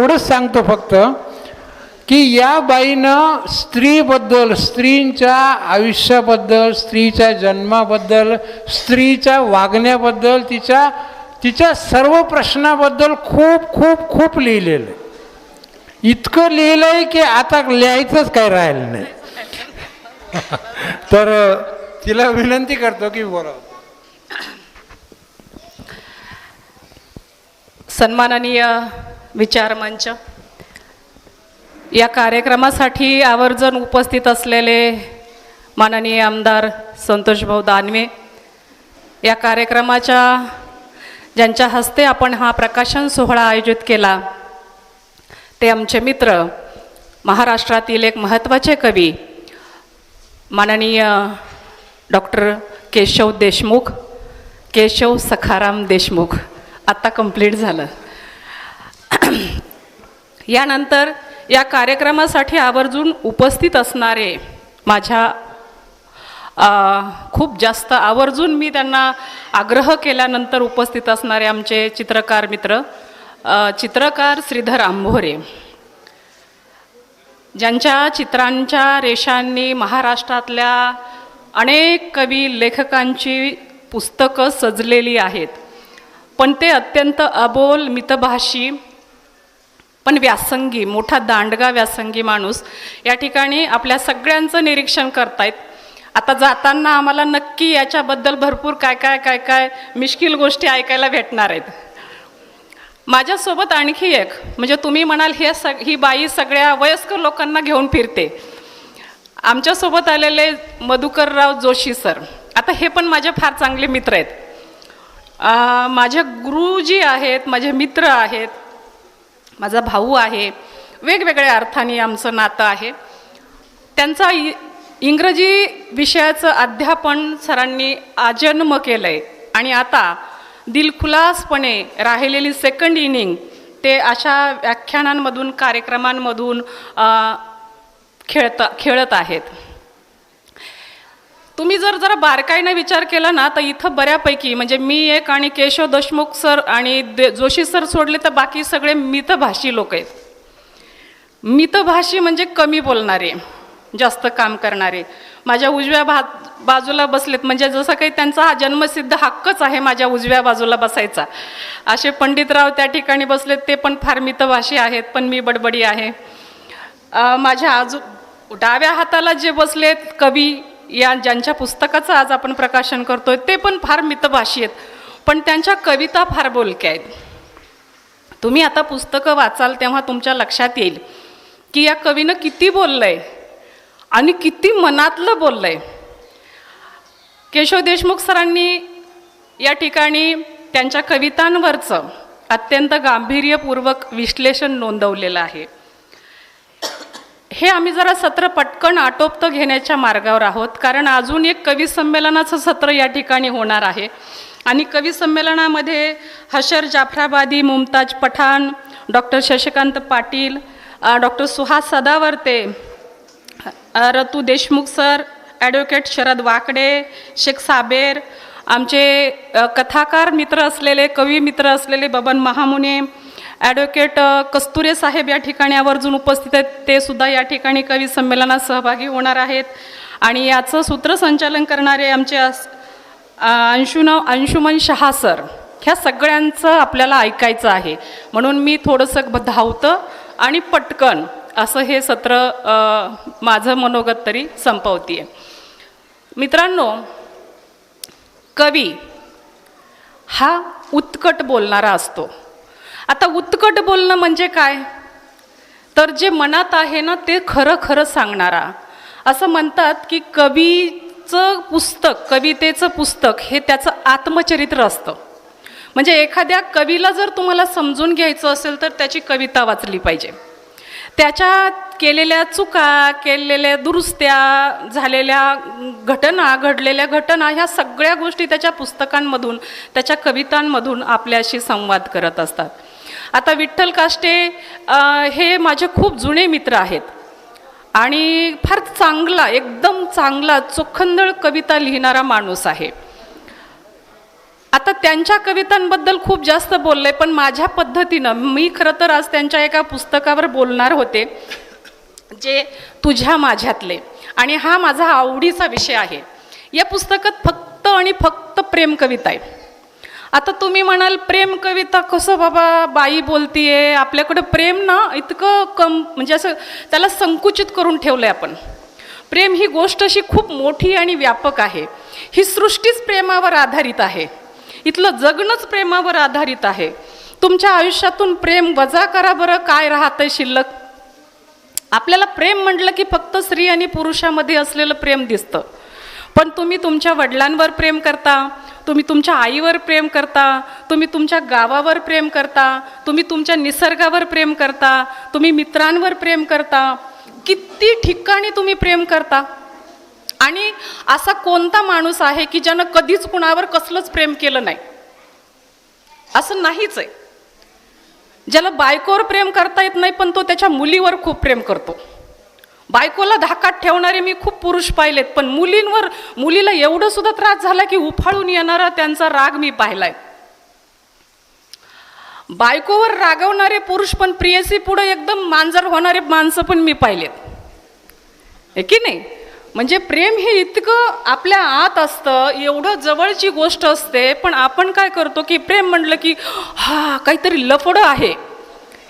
एवढंच सांगतो फक्त की या बाईनं स्त्रीबद्दल स्त्रींच्या आयुष्याबद्दल स्त्रीच्या जन्माबद्दल स्त्रीच्या वागण्याबद्दल तिच्या तिच्या सर्व प्रश्नाबद्दल खूप खूप खूप लिहिलेलं. आहे इतकं लिहिलं आहे की आता लिहायचंच काही राहिलं नाही. तर तिला विनंती करतो की बोला सन्माननीय विचारमंच या कार्यक्रमासाठी आवर्जून उपस्थित असलेले माननीय आमदार संतोषभाऊ दानवे या कार्यक्रमाच्या ज्यांच्या हस्ते आपण हा प्रकाशन सोहळा आयोजित केला ते आमचे मित्र महाराष्ट्रातील एक महत्त्वाचे कवी माननीय डॉक्टर केशव देशमुख केशव सखाराम देशमुख. आत्ता कंप्लीट झालं. यानंतर या कार्यक्रमासाठी आवर्जून उपस्थित असणारे माझ्या खूप जास्त आवर्जून मी त्यांना आग्रह केल्यानंतर उपस्थित असणारे आमचे चित्रकार मित्र चित्रकार श्रीधर आंभोरे ज्यांच्या चित्रांच्या रेषांनी महाराष्ट्रातल्या अनेक कवी लेखकांची पुस्तकं सजलेली आहेत. पण ते अत्यंत अबोल मितभाषी पण व्यासंगी मोठा दांडगा व्यासंगी माणूस या ठिकाणी आपल्या सगळ्यांचं निरीक्षण करतायत. आता जाताना आम्हाला नक्की याच्याबद्दल भरपूर काय काय काय काय मिश्किल गोष्टी ऐकायला भेटणार आहेत. माझ्यासोबत आणखी एक म्हणजे तुम्ही म्हणाल हे सग ही बाई सगळ्या वयस्कर लोकांना घेऊन फिरते. आमच्यासोबत आलेले मधुकरराव जोशी सर आता हे पण माझे फार चांगले मित्र आहेत. माझे गुरुजी आहेत माझे मित्र आहेत. माझा भाऊ आहे. वेगवेगळ्या अर्थाने आमचं नातं आहे. त्यांचा इ इंग्रजी विषयाचं अध्यापन सरांनी आजन्म केलं आहे आणि आता दिलखुलासपणे राहिलेली सेकंड इनिंग ते अशा व्याख्यानांमधून कार्यक्रमांमधून अ, खेळत खेळत आहेत. तुम्ही जर जरा बारकाईने विचार केला ना तर इथं बऱ्यापैकी म्हणजे मी एक आणि केशव देशमुख सर आणि दे जोशी सर सोडले तर बाकी सगळे मितभाषी लोक आहेत. मितभाषी म्हणजे कमी बोलणारे जास्त काम करणारे. माझ्या उजव्या भा बाजूला बसलेत म्हणजे जसं काही त्यांचा हा जन्मसिद्ध हक्कच आहे माझ्या उजव्या बाजूला बसायचा. असे पंडितराव त्या ठिकाणी बसलेत ते पण फार मितभाषी आहेत पण मी बडबडी आहे. माझ्या आजू डाव्या हाताला जे बसलेत कवी या ज्यांच्या पुस्तकाचं आज आपण प्रकाशन करतोय ते पण फार मितभाषी आहेत. पण त्यांच्या कविता फार बोलक्या आहेत. तुम्ही आता पुस्तकं वाचाल तेव्हा तुमच्या लक्षात येईल की या कवीनं किती बोललंय आणि किती मनातलं बोललंय. केशव देशमुख सरांनी या ठिकाणी त्यांच्या कवितांवरचं अत्यंत गांभीर्यपूर्वक विश्लेषण नोंदवलेलं आहे. हे आम्ही जरा सत्र पटकन आटोपतं घेण्याच्या मार्गावर आहोत कारण अजून एक कवी संमेलनाचं सत्र या ठिकाणी होणार आहे. आणि कवी संमेलनामध्ये Hashar Jafrabadi Mumtaz Pathan doctor Shashikant Patil doctor Suhas Sadavarte Ratu Deshmukh sir advocate Sharad Wakde Shaikh Saber आमचे कथाकार मित्र असलेले कवी मित्र असलेले बबन महामुने ॲडव्होकेट कस्तुरे साहेब या ठिकाणी आवर्जून उपस्थित आहेत. ते सुद्धा या ठिकाणी कवी संमेलनात सहभागी होणार आहेत. आणि याचं सूत्रसंचालन करणारे आमचे अस- अंशुन अंशुमन शहा सर ह्या सगळ्यांचं आपल्याला ऐकायचं आहे. म्हणून मी थोडंसं धावतं आणि पटकन असं हे सत्र माझं मनोगत तरी संपवते मित्रांनो कवी हा उत्कट बोलणारा असतो. आता उत्कट बोलणं म्हणजे काय? तर जे मनात आहे ना ते खरं खरं सांगणारा. असं म्हणतात की कवीचं पुस्तक कवितेचं पुस्तक हे त्याचं आत्मचरित्र असतं. म्हणजे एखाद्या कवीला जर तुम्हाला समजून घ्यायचं असेल तर त्याची कविता वाचली पाहिजे. त्याच्या केलेल्या चुका केलेल्या दुरुस्त्या झालेल्या घटना घडलेल्या घटना ह्या सगळ्या गोष्टी त्याच्या पुस्तकांमधून त्याच्या कवितांमधून आपल्याशी संवाद करत असतात. आता विठ्ठल काष्टे हे माझे खूप जुने मित्र आहेत. आणि फार चांगला एकदम चांगला चोखंदळ कविता लिहिणारा माणूस आहे. आता त्यांच्या कवितांबद्दल खूप जास्त बोललंय पण माझ्या पद्धतीनं मी खरं तर आज त्यांच्या एका पुस्तकावर बोलणार होते जे तुझ्या माझ्यातले. आणि हा माझा आवडीचा विषय आहे. या पुस्तकात फक्त आणि फक्त प्रेम कविता आहे. आता तुम्ही म्हणाल प्रेम कविता कसं बाबा बाई बोलतीये? आपल्याकडं प्रेम ना इतकं कम म्हणजे असं त्याला संकुचित करून ठेवलं आहे आपण. प्रेम ही गोष्ट अशी खूप मोठी आणि व्यापक आहे. ही सृष्टीच प्रेमावर आधारित आहे. इथलं जगणंच प्रेमावर आधारित आहे. तुमच्या आयुष्यातून प्रेम वजा करा बरं. काय राहतंय शिल्लक? आपल्याला प्रेम म्हटलं की फक्त स्त्री आणि पुरुषामध्ये असलेलं प्रेम दिसतं. पण तुम्ही तुमच्या वडिलांवर प्रेम करता तुम्ही तुमच्या आईवर प्रेम करता तुम्ही तुमच्या गावावर प्रेम करता तुम्ही तुमच्या निसर्गावर प्रेम करता तुम्ही मित्रांवर प्रेम करता किती ठिकाणी तुम्ही प्रेम करता. आणि असा कोणता माणूस आहे की ज्यानं कधीच कुणावर कसलंच प्रेम केलं नाही? असं नाहीच आहे. ज्याला बायकोवर प्रेम करता येत नाही पण तो त्याच्या मुलीवर खूप प्रेम करतो. बायकोला धाकात ठेवणारे मी खूप पुरुष पाहिलेत पण मुलींवर मुलीला एवढं सुद्धा त्रास झाला की उफाळून येणारा त्यांचा राग मी पाहिलाय. बायकोवर रागवणारे पुरुष पण प्रियसी पुढे एकदम मांजर होणारे माणसं पण मी पाहिलेत. आहे की नाही? म्हणजे प्रेम हे इतकं आपल्या आत असतं एवढं जवळची गोष्ट असते पण आपण काय करतो की प्रेम म्हटलं की हा काहीतरी लफडं आहे.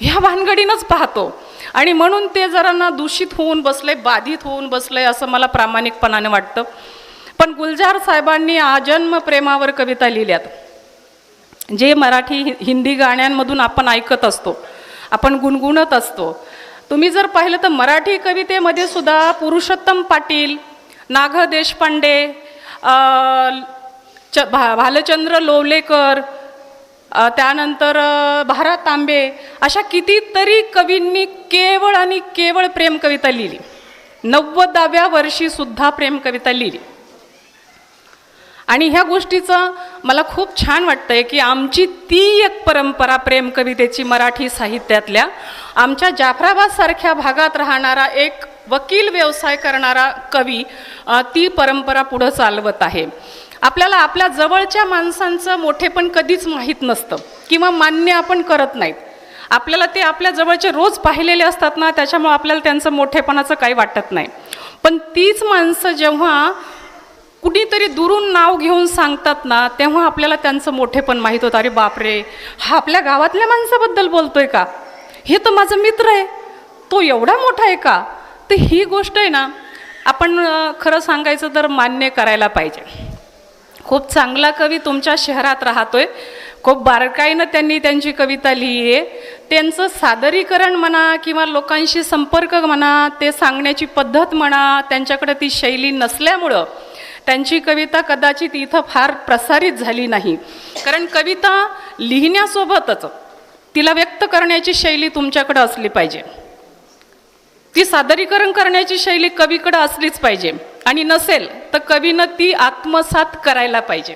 ह्या भानगडीनंच पाहतो. आणि म्हणून ते जरा ना दूषित होऊन बसले बाधित होऊन बसले असं मला प्रामाणिकपणाने वाटतं. पण गुलजार साहेबांनी आजन्म प्रेमावर कविता लिहिल्यात. जे मराठी हि- हिंदी गाण्यांमधून आपण ऐकत असतो आपण गुणगुणत असतो. तुम्ही जर पाहिलं तर मराठी कवितेमध्ये सुद्धा पुरुषोत्तम पाटील नाग देशपांडे च भा भालचंद्र लोवलेकर त्यानंतर भारा भारत तांबे अशा कितीतरी कवींनी केवळ आणि केवळ प्रेम कविता लिहिली. नव्वदाव्या वर्षीसुद्धा प्रेम कविता लिहिली. आणि ह्या गोष्टीचं मला खूप छान वाटतंय की आमची ती एक परंपरा प्रेम कवितेची मराठी साहित्यातल्या आमच्या जाफराबादसारख्या भागात राहणारा एक वकील व्यवसाय करणारा कवी ती परंपरा पुढं चालवत आहे. आपल्याला आपल्या जवळच्या माणसांचं मोठेपण कधीच माहीत नसतं किंवा मान्य आपण करत नाहीत. आपल्याला ते आपल्या जवळचे रोज पाहिलेले असतात ना त्याच्यामुळे आपल्याला त्यांचं मोठेपणाचं काही वाटत नाही. पण तीच माणसं जेव्हा कुणीतरी दुरून नाव घेऊन सांगतात ना तेव्हा आपल्याला त्यांचं मोठेपण माहीत होतं. अरे बापरे हा आपल्या गावातल्या माणसाबद्दल बोलतोय का? हे तर माझा मित्र आहे. तो एवढा मोठा आहे का? तर ही गोष्ट आहे ना आपण खरं सांगायचं तर मान्य करायला पाहिजे. खूप चांगला कवी तुमच्या शहरात राहतोय. खूप बारकाईनं त्यांनी त्यांची कविता लिहिली आहे. त्यांचं सादरीकरण म्हणा किंवा लोकांशी संपर्क म्हणा ते सांगण्याची पद्धत म्हणा त्यांच्याकडे ती शैली नसल्यामुळं त्यांची कविता कदाचित इथं फार प्रसारित झाली नाही. कारण कविता लिहिण्यासोबतच तिला व्यक्त करण्याची शैली तुमच्याकडं असली पाहिजे. ती सादरीकरण करण्याची शैली कवीकडं असलीच पाहिजे. आणि नसेल तर कवीनं ती आत्मसात करायला पाहिजे.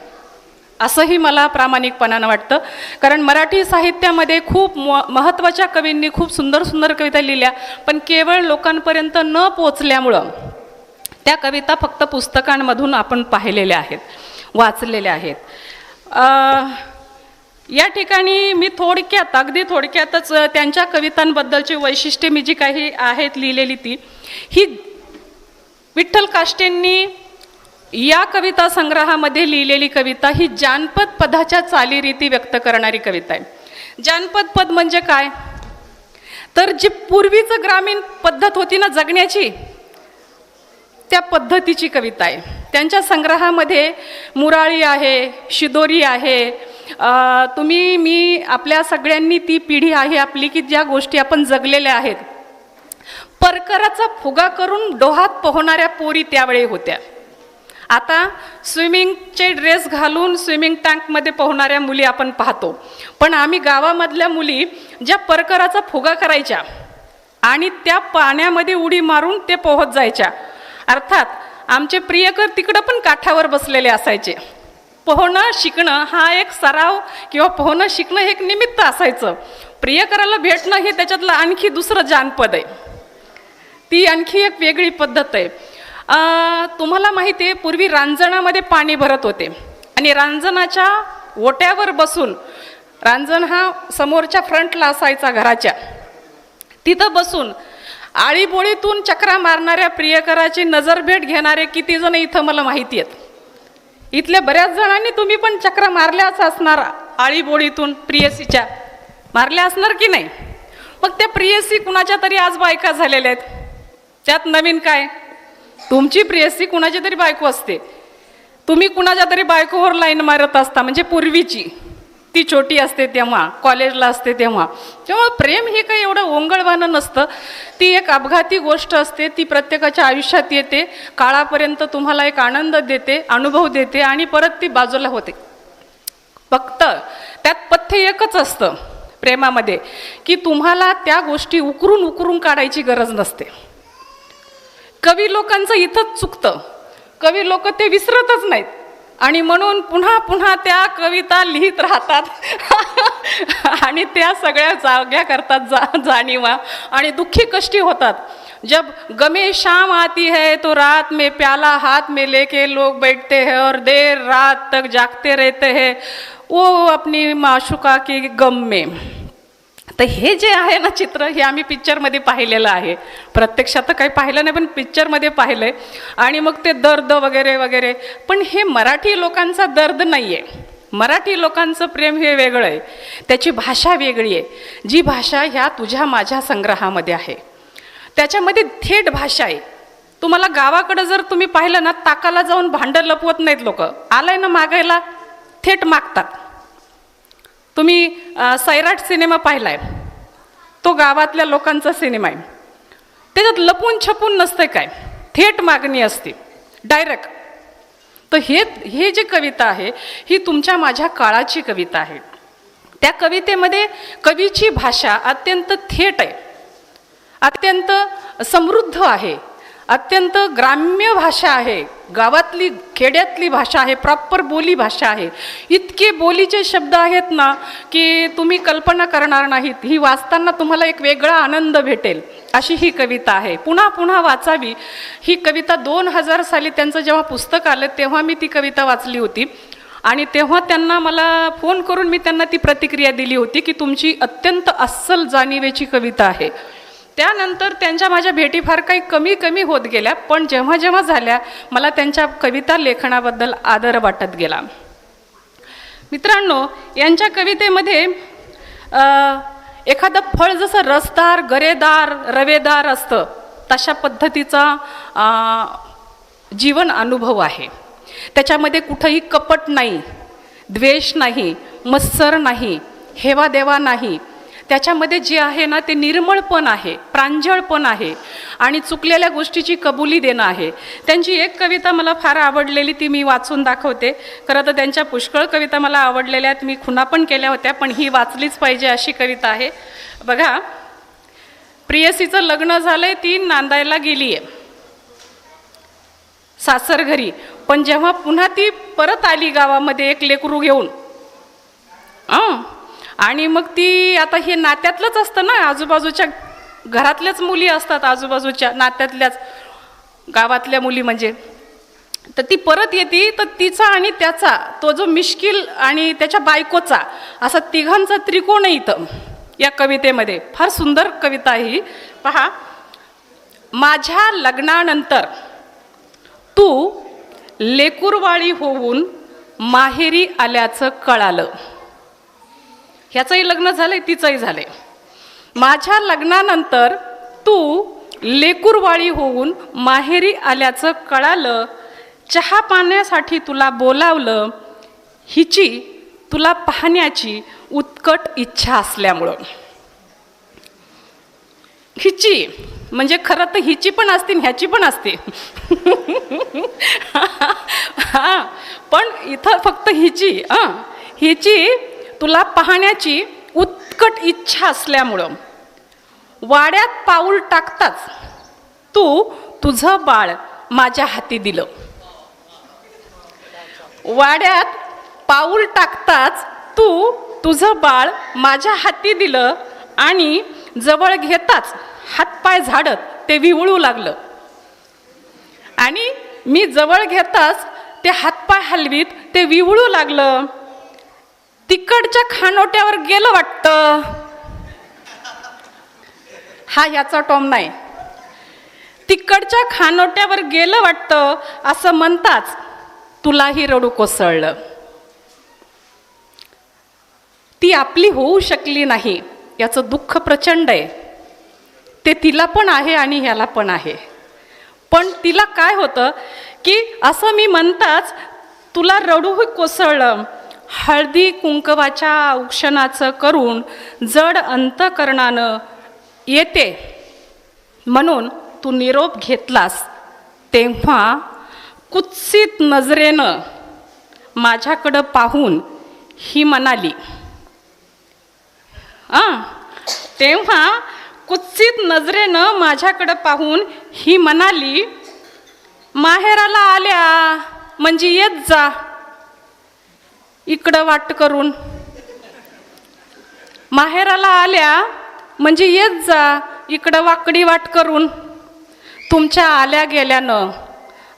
असंही मला प्रामाणिकपणानं वाटतं. कारण मराठी साहित्यामध्ये खूप म महत्त्वाच्या कवींनी खूप सुंदर सुंदर कविता लिहिल्या पण केवळ लोकांपर्यंत न पोचल्यामुळं त्या कविता फक्त पुस्तकांमधून आपण पाहिलेल्या आहेत वाचलेल्या आहेत. या ठिकाणी मी थोडक्यात अगदी थोडक्यातच त्यांच्या कवितांबद्दलची वैशिष्ट्ये मी जी काही आहेत लिहिलेली ती ही विठ्ठल काष्टेंनी या कविता संग्रहामध्ये लिहिलेली कविता ही जानपद पदाच्या चालीरीती व्यक्त करणारी कविता आहे. जानपद पद म्हणजे काय? तर जी पूर्वीचं ग्रामीण पद्धत होती ना जगण्याची त्या पद्धतीची कविता आहे. त्यांच्या संग्रहामध्ये मुराळी आहे शिदोरी आहे तुम्ही मी आपल्या सगळ्यांनी ती पिढी आहे आपली की ज्या गोष्टी आपण जगलेल्या आहेत परकराचा फुगा करून डोहात पोहणाऱ्या पोरी त्यावेळी होत्या. आता स्विमिंगचे ड्रेस घालून स्विमिंग टँकमध्ये पोहणाऱ्या मुली आपण पाहतो. पण आम्ही गावामधल्या मुली ज्या परकराचा फुगा करायच्या आणि त्या पाण्यामध्ये उडी मारून ते पोहत जायच्या. अर्थात आमचे प्रियकर तिकडं पण काठावर बसलेले असायचे. पोहणं शिकणं हा एक सराव किंवा पोहणं शिकणं हे एक निमित्त असायचं. प्रियकराला भेटणं हे त्याच्यातलं आणखी दुसरं जानपद आहे. ती आणखी एक वेगळी पद्धत आहे. तुम्हाला माहिती आहे पूर्वी रांजणामध्ये पाणी भरत होते. आणि रांजणाच्या ओट्यावर बसून रांजण हा समोरच्या फ्रंटला असायचा घराच्या. तिथं बसून आळीबोळीतून चक्रा मारणाऱ्या प्रियकराची नजरभेट घेणारे किती जण इथं मला माहिती आहेत. इथल्या बऱ्याच जणांनी तुम्ही पण चक्रा मारल्याच असणार आळीबोळीतून प्रियसीच्या. मारल्या असणार की नाही? मग त्या प्रियसी कुणाच्या तरी आज बायका झालेल्या आहेत. त्यात नवीन काय? तुमची प्रियसी कुणाची तरी बायको असते. तुम्ही कुणाच्या तरी बायकोवर लाईन मारत असता म्हणजे पूर्वीची. ती छोटी असते तेव्हा कॉलेजला असते तेव्हा. तेव्हा प्रेम हे काही एवढं ओंगळवानं नसतं ती एक अपघाती गोष्ट असते ती प्रत्येकाच्या आयुष्यात येते काळापर्यंत तुम्हाला एक आनंद देते अनुभव देते आणि परत ती बाजूला होते. फक्त त्यात पथ्य एकच असतं प्रेमामध्ये की तुम्हाला त्या गोष्टी उकरून उकरून काढायची गरज नसते. कवी लोकांचं इथंच चुकतं. कवी लोक ते विसरतच नाहीत. आणि म्हणून पुन्हा पुन्हा त्या कविता लिहित राहतात. आणि त्या सगळ्या जाग्या करतात जा जाणीवा. आणि दुःखी कष्टी होतात. जब गमे शाम आती है तो रात में प्याला हाथ में लेके लोग बैठते हैं और देर रात तक जागते रहते हैं। वो अपनी माशुका के गम में। तर हे जे आहे ना चित्र हे आम्ही पिक्चरमध्ये पाहिलेलं आहे. प्रत्यक्षात तर काही पाहिलं नाही पण पिक्चरमध्ये पाहिलं आहे आणि मग ते दर्द वगैरे वगैरे. पण हे मराठी लोकांचा दर्द नाही आहे मराठी लोकांचं प्रेम हे वेगळं आहे. त्याची भाषा वेगळी आहे. जी भाषा ह्या तुझ्या माझ्या संग्रहामध्ये आहे. त्याच्यामध्ये थेट भाषा आहे. तुम्हाला गावाकडं जर तुम्ही पाहिलं ना ताकाला जाऊन भांडं लपवत नाहीत लोक. आलाय ना मागायला थेट मागतात. तुम्ही सैराट सिनेमा पाहिला आहे तो गावातल्या लोकांचा सिनेमा आहे. त्याच्यात लपून छपून नसते काय? थेट मागणी असते. डायरेक्ट तर हे हे जी कविता आहे ही तुमच्या माझ्या काळाची कविता आहे. त्या कवितेमध्ये कवीची भाषा अत्यंत थेट आहे. अत्यंत समृद्ध आहे. अत्यंत ग्राम्य भाषा आहे. गावातली खेड्यातली भाषा आहे प्रॉपर बोली भाषा आहे. इतके बोलीचे शब्द आहेत ना की तुम्ही कल्पना करणार नाहीत. ही वाचताना तुम्हाला एक वेगळा आनंद भेटेल अशी ही कविता आहे. पुन्हा पुन्हा वाचावी. ही कविता दोन हजार साली त्यांचं जेव्हा पुस्तक आलं तेव्हा मी ती कविता वाचली होती. आणि तेव्हा त्यांना मला फोन करून मी त्यांना ती प्रतिक्रिया दिली होती की तुमची अत्यंत अस्सल जाणीवेची कविता आहे. त्यानंतर त्यांच्या माझ्या भेटी फार काही कमी कमी होत गेल्या पण जेव्हा जेव्हा झाल्या मला त्यांच्या कविता लेखनाबद्दल आदर वाटत गेला. मित्रांनो यांच्या कवितेमध्ये एखादं फळ जसं रसदार गरेदार रवेदार असतं तशा पद्धतीचा जीवन अनुभव आहे. त्याच्यामध्ये कुठंही कपट नाही द्वेष नाही मत्सर नाही हेवादेवा नाही त्याच्यामध्ये जे आहे ना ते निर्मळपण आहे प्रांजळपण आहे आणि चुकलेल्या गोष्टीची कबुली देणं आहे. त्यांची एक कविता मला फार आवडलेली ती मी वाचून दाखवते. खरं तर त्यांच्या पुष्कळ कविता मला आवडलेल्या आहेत. मी खुना पण केल्या होत्या पण ही वाचलीच पाहिजे अशी कविता आहे. बघा प्रियसीचं लग्न झालंय ती नांदायला गेली आहे सासर घरी. पण जेव्हा पुन्हा ती परत आली गावामध्ये एक लेकरू घेऊन आणि मग ती आता हे नात्यातलंच असतं ना आजूबाजूच्या घरातल्याच मुली असतात आजूबाजूच्या नात्यातल्याच गावातल्या मुली म्हणजे. तर ती परत येते तर तिचा आणि त्याचा तो जो मिश्किल आणि त्याच्या बायकोचा असा तिघांचा त्रिकोण इथं या कवितेमध्ये. फार सुंदर कविता ही. पहा माझ्या लग्नानंतर तू लेकुरवाळी होऊन माहेरी आल्याचं कळालं. ह्याचंही लग्न झालंय तिचंही झालंय. माझ्या लग्नानंतर तू लेकूरवाळी होऊन माहेरी आल्याचं कळालं चहा पाण्यासाठी तुला बोलावलं हिची तुला पाहण्याची उत्कट इच्छा असल्यामुळं. हिची म्हणजे खरं तर हिची पण असते ह्याची पण असते. हां पण इथं फक्त हिची हां हिची तुला पाहण्याची उत्कट इच्छा असल्यामुळं. वाड्यात पाऊल टाकताच तू तुझं बाळ माझ्या हाती दिलं. वाड्यात पाऊल टाकताच तू तुझं बाळ माझ्या हाती दिलं आणि जवळ घेताच हातपाय झाडत ते विवळू लागलं. आणि मी जवळ घेताच ते हातपाय हलवीत ते विवळू लागलं. तिकडच्या खानोट्यावर गेलं वाटतं. हा याचा टॉम नाही. तिकडच्या खानोट्यावर गेलं वाटतं असं म्हणताच तुलाही रडू कोसळलं. ती आपली होऊ शकली नाही याचं दुःख प्रचंड आहे. ते तिला पण आहे आणि ह्याला पण आहे. पण तिला काय होतं की असं मी म्हणताच तुला रडूही कोसळलं. हळदी कुंकवाच्या औक्षणाचं करून जड अंतकरणानं येते. म्हणून तू निरोप घेतलास. तेव्हा कुत्सित नजरेनं माझ्याकडं पाहून ही म्हणाली तेव्हा कुत्सित नजरेनं माझ्याकडं पाहून ही म्हणाली माहेराला आल्या म्हणजे येत जा. इकडं वाट करून. माहेराला आल्या म्हणजे येत जा इकडं वाकडी वाट करून. तुमच्या आल्या गेल्यानं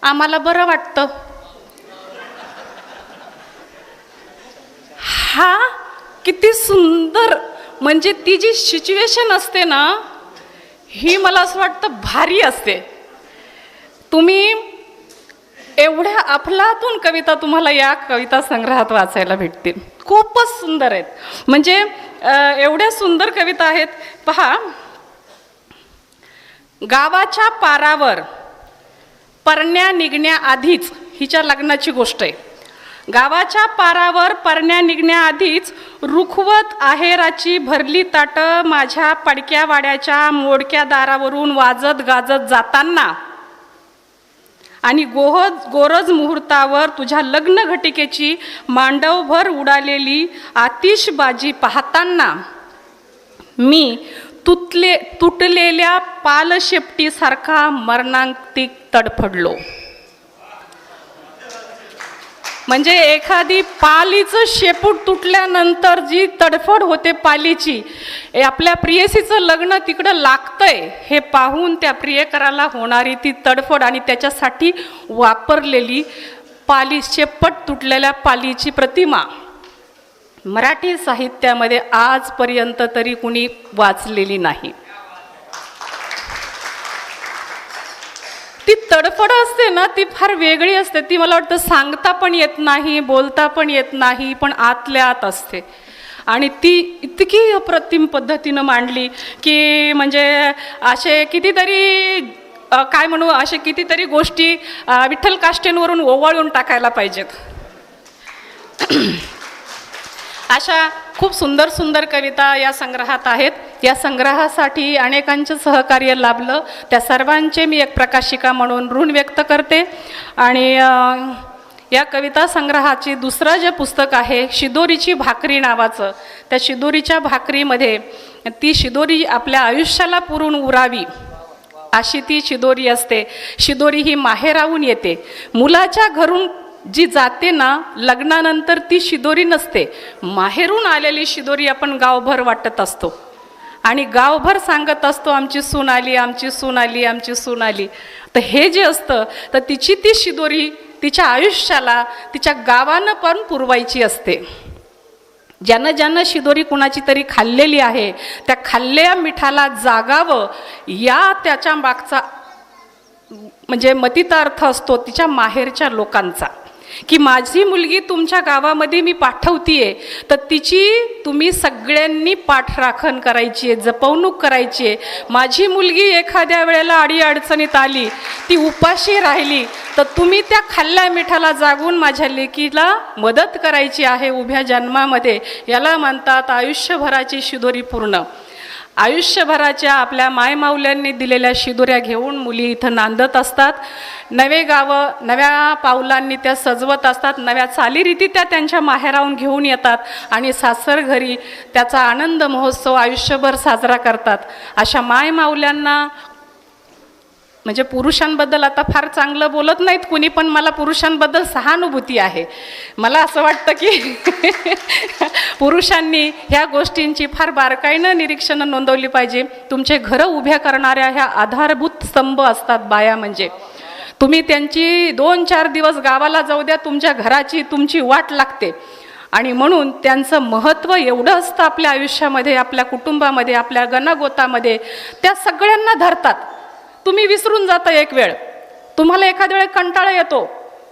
आम्हाला बरं वाटतं. हा किती सुंदर. म्हणजे ती जी सिच्युएशन असते ना ही मला असं वाटतं भारी असते. तुम्ही एवढ्या अफलातून कविता तुम्हाला या कविता संग्रहात वाचायला भेटतील. खूपच सुंदर आहेत. म्हणजे एवढ्या सुंदर कविता आहेत. पहा. गावाच्या पारावर परण्या निघण्याआधीच हिच्या लग्नाची गोष्ट आहे. गावाच्या पारावर परण्या निघण्याआधीच रुखवत आहेराची भरली ताटं माझ्या पडक्या वाड्याच्या मोडक्या दारावरून वाजत गाजत जाताना आणि गोहज गोरज मुहूर्तावर तुझ्या लग्न घटिकेची मांडवभर उडालेली आतिषबाजी पाहताना मी तुटले तुटलेल्या पालशेपटीसारखा मरणांतिक तडफडलो. म्हणजे एखादी पालीचं शेपूट तुटल्यानंतर जी तडफड होते पालीची आपल्या प्रियसीचं लग्न तिकडं लागतंय हे पाहून त्या प्रियकराला होणारी ती तडफड आणि त्याच्यासाठी वापरलेली पाली शेपट तुटलेल्या पालीची प्रतिमा. मराठी साहित्यामध्ये आजपर्यंत तरी कुणी वाचलेली नाही. ती तडफड असते ना ती फार वेगळी असते. ती मला वाटतं सांगता पण येत नाही बोलता पण येत नाही पण आतल्या आत असते. आणि ती इतकी अप्रतिम पद्धतीनं मांडली की म्हणजे असे कितीतरी काय म्हणू असे कितीतरी गोष्टी विठ्ठल काष्टेंवरून ओवाळून टाकायला पाहिजेत. अशा खूप सुंदर सुंदर कविता या संग्रहात आहेत. या संग्रहासाठी अनेकांचं सहकार्य लाभलं. त्या सर्वांचे मी एक प्रकाशिका म्हणून ऋण व्यक्त करते. आणि या कविता संग्रहाची दुसरं जे पुस्तक आहे शिदोरीची भाकरी नावाचं त्या शिदोरीच्या भाकरीमध्ये ती शिदोरी आपल्या आयुष्याला पुरून उरावी अशी ती शिदोरी असते. शिदोरी ही माहेराहून येते. मुलाच्या घरून जी जाते ना लग्नानंतर ती शिदोरी नसते. माहेरून आलेली शिदोरी आपण गावभर वाटत असतो. आणि गावभर सांगत असतो आमची सून आली आमची सून आली आमची सून आली. तर हे जे असतं तर तिची ती शिदोरी तिच्या आयुष्याला तिच्या गावानं पण पुरवायची असते. ज्यानं ज्यानं शिदोरी कुणाची तरी खाल्लेली आहे त्या खाल्लेल्या मिठाला जागावं या त्याच्या मागचा म्हणजे मतिता अर्थ असतो तिच्या माहेरच्या लोकांचा. की माझी मुलगी तुमच्या गावामध्ये मी पाठवतीये तर तिची तुम्ही सगळ्यांनी पाठराखण करायची आहे जपवणूक करायची आहे माझी मुलगी एखाद्या वेळेला अडी अडचणीत आली ती उपाशी राहिली तर तुम्ही त्या खाल्ल्या मिठाला जागून माझ्या लेकीला मदत करायची आहे उभ्या जन्मामध्ये. याला म्हणतात आयुष्यभराची शिदोरी पूर्ण. आयुष्यभराच्या आपल्या मायमाऊल्यांनी दिलेल्या शिदुऱ्या घेऊन मुली इथं नांदत असतात. नवे गावं नव्या पावलांनी त्या सजवत असतात. नव्या चालीरीती त्या त्यांच्या माहेराहून घेऊन येतात आणि सासर घरी त्याचा आनंद महोत्सव आयुष्यभर साजरा करतात. अशा मायमाऊल्यांना म्हणजे पुरुषांबद्दल आता फार चांगलं बोलत नाहीत कुणी पण मला पुरुषांबद्दल सहानुभूती आहे. मला असं वाटतं की पुरुषांनी ह्या गोष्टींची फार बारकाईनं निरीक्षणं नोंदवली पाहिजे. तुमचे घरं उभ्या करणाऱ्या ह्या आधारभूत स्तंभ असतात बाया म्हणजे. तुम्ही त्यांची दोन चार दिवस गावाला जाऊ द्या तुमच्या घराची तुमची वाट लागते. आणि म्हणून त्यांचं महत्त्व एवढं असतं आपल्या आयुष्यामध्ये आपल्या कुटुंबामध्ये आपल्या गणगोतामध्ये त्या सगळ्यांना धरतात. तुम्ही विसरून जाता एक वेळ. तुम्हाला एखाद्या वेळेस कंटाळा येतो.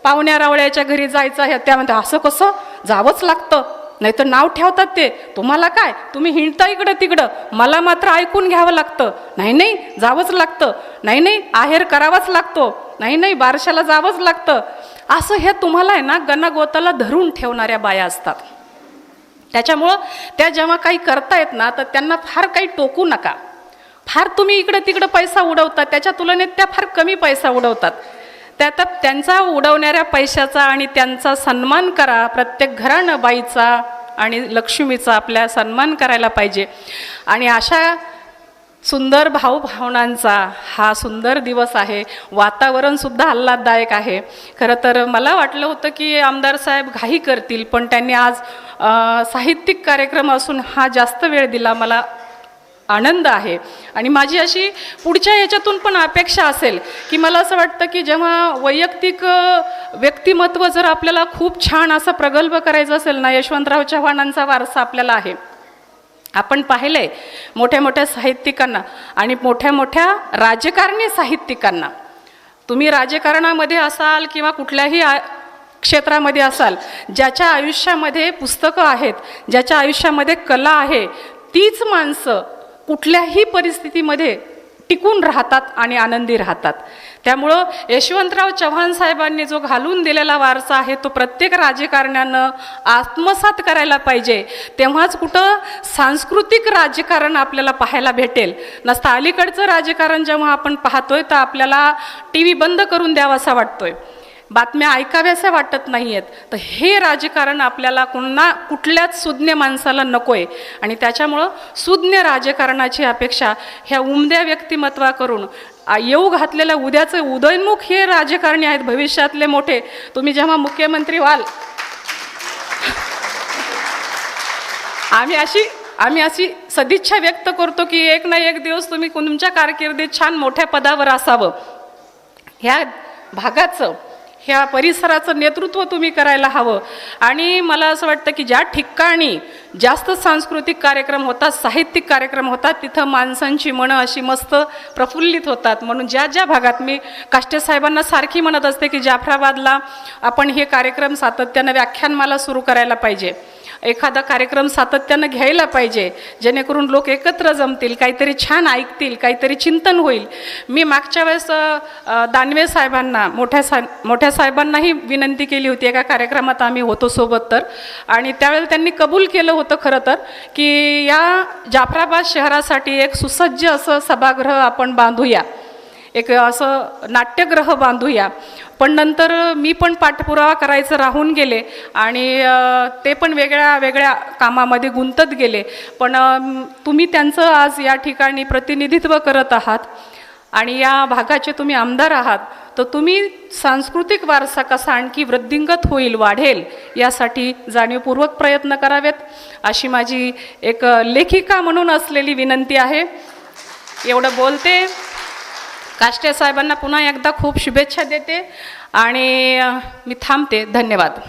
पाहुण्या रावळ्याच्या घरी जायचं आहे त्यामध्ये असं कसं? जावंच लागतं. नाही तर नाव ठेवतात ते. तुम्हाला काय? तुम्ही हिंडता इकडं तिकडं. मला मात्र ऐकून घ्यावं लागतं. नाही नाही जावंच लागतं. नाही नाही आहेर करावाच लागतो. नाही नाही बारशाला जावंच लागतं. असं हे तुम्हाला आहे ना गणगोताला धरून ठेवणाऱ्या बाया असतात. त्याच्यामुळं त्या जेव्हा काही करतायत ना तर त्यांना फार काही टोकू नका. फार तुम्ही इकडं तिकडं पैसा उडवतात त्याच्या तुलनेत त्या फार कमी पैसा उडवतात. त्यात त्यांचा उडवणाऱ्या पैशाचा आणि त्यांचा सन्मान करा प्रत्येक घरानं बाईचा आणि लक्ष्मीचा आपल्या सन्मान करायला पाहिजे. आणि अशा सुंदर भावभावनांचा हा सुंदर दिवस आहे. वातावरणसुद्धा आल्हाददायक आहे. खरं तर मला वाटलं होतं की आमदार साहेब घाई करतील पण त्यांनी आज साहित्यिक कार्यक्रम असून हा जास्त वेळ दिला. मला आनंद आहे. आणि माझी अशी पुढच्या याच्यातून पण अपेक्षा असेल की मला असं वाटतं की जेव्हा वैयक्तिक व्यक्तिमत्व जर आपल्याला खूप छान असं प्रगल्भ करायचं असेल ना यशवंतराव चव्हाणांचा वारसा आपल्याला आहे. आपण पाहिलंय मोठ्या मोठ्या साहित्यिकांना आणि मोठ्या मोठ्या राजकारणी साहित्यिकांना. तुम्ही राजकारणामध्ये असाल किंवा कुठल्याही आ- क्षेत्रामध्ये असाल ज्याच्या आयुष्यामध्ये पुस्तकं आहेत ज्याच्या आयुष्यामध्ये कला आहे तीच माणसं कुठल्याही परिस्थितीमध्ये टिकून राहतात आणि आनंदी राहतात. त्यामुळं यशवंतराव चव्हाण साहेबांनी जो घालून दिलेला वारसा आहे तो प्रत्येक राजकारण्यानं आत्मसात करायला पाहिजे. तेव्हाच कुठं सांस्कृतिक राजकारण आपल्याला पाहायला भेटेल. नसतं अलीकडचं राजकारण जेव्हा आपण पाहतोय तर आपल्याला टी व्ही बंद करून द्यावासा वाटतोय. बातम्या ऐकाव्याशा वाटत नाही आहेत तर हे राजकारण आपल्याला कुणा कुठल्याच सुज्ञ माणसाला नको आहे आणि त्याच्यामुळं सुज्ञ राजकारणाची अपेक्षा ह्या उमद्या व्यक्तिमत्वाकरून करून येऊ घातलेल्या उद्याचे उदयनमुख हे राजकारणी आहेत भविष्यातले मोठे. तुम्ही जेव्हा मुख्यमंत्री व्हाल आम्ही अशी आम्ही अशी सदिच्छा व्यक्त करतो की एक ना एक दिवस तुम्ही तुमच्या कारकिर्दीत छान मोठ्या पदावर असावं. ह्या भागाचं ह्या परिसराचं नेतृत्व तुम्ही करायला हवं. आणि मला असं वाटतं की ज्या ठिकाणी जास्त सांस्कृतिक कार्यक्रम होतात साहित्यिक कार्यक्रम होतात तिथं माणसांची मनं अशी मस्त प्रफुल्लित होतात. म्हणून ज्या ज्या भागात मी काष्टे साहेबांना सारखी म्हणत असते की जाफराबादला आपण हे कार्यक्रम सातत्यानं व्याख्यानमाला सुरू करायला पाहिजे. एखादा कार्यक्रम सातत्यानं घ्यायला पाहिजे जेणेकरून लोक एकत्र जमतील काहीतरी छान ऐकतील काहीतरी चिंतन होईल. मी मागच्या वेळेस दानवे साहेबांना मोठ्या सा मोठ्या साहेबांनाही विनंती केली होती एका कार्यक्रमात आम्ही होतो सोबत तर. आणि त्यावेळेला त्यांनी कबूल केलं होतं खरं तर की या जाफराबाद शहरासाठी एक सुसज्ज असं सभागृह आपण बांधूया. एक असं नाट्यग्रह बांधूया. पण नंतर मी पण पाठपुरावा करायचं राहून गेले आणि ते पण वेगळ्या वेगळ्या कामामध्ये गुंतत गेले. पण तुम्ही त्यांचं आज या ठिकाणी प्रतिनिधित्व करत आहात आणि या भागाचे तुम्ही आमदार आहात तर तुम्ही सांस्कृतिक वारसा कसा आणखी वृद्धिंगत होईल वाढेल यासाठी जाणीवपूर्वक प्रयत्न करावेत. अशी माझी एक लेखिका म्हणून असलेली विनंती आहे. एवढं बोलते. काष्टे साहेबांना पुन्हा एकदा खूप शुभेच्छा देते आणि मी थांबते. धन्यवाद.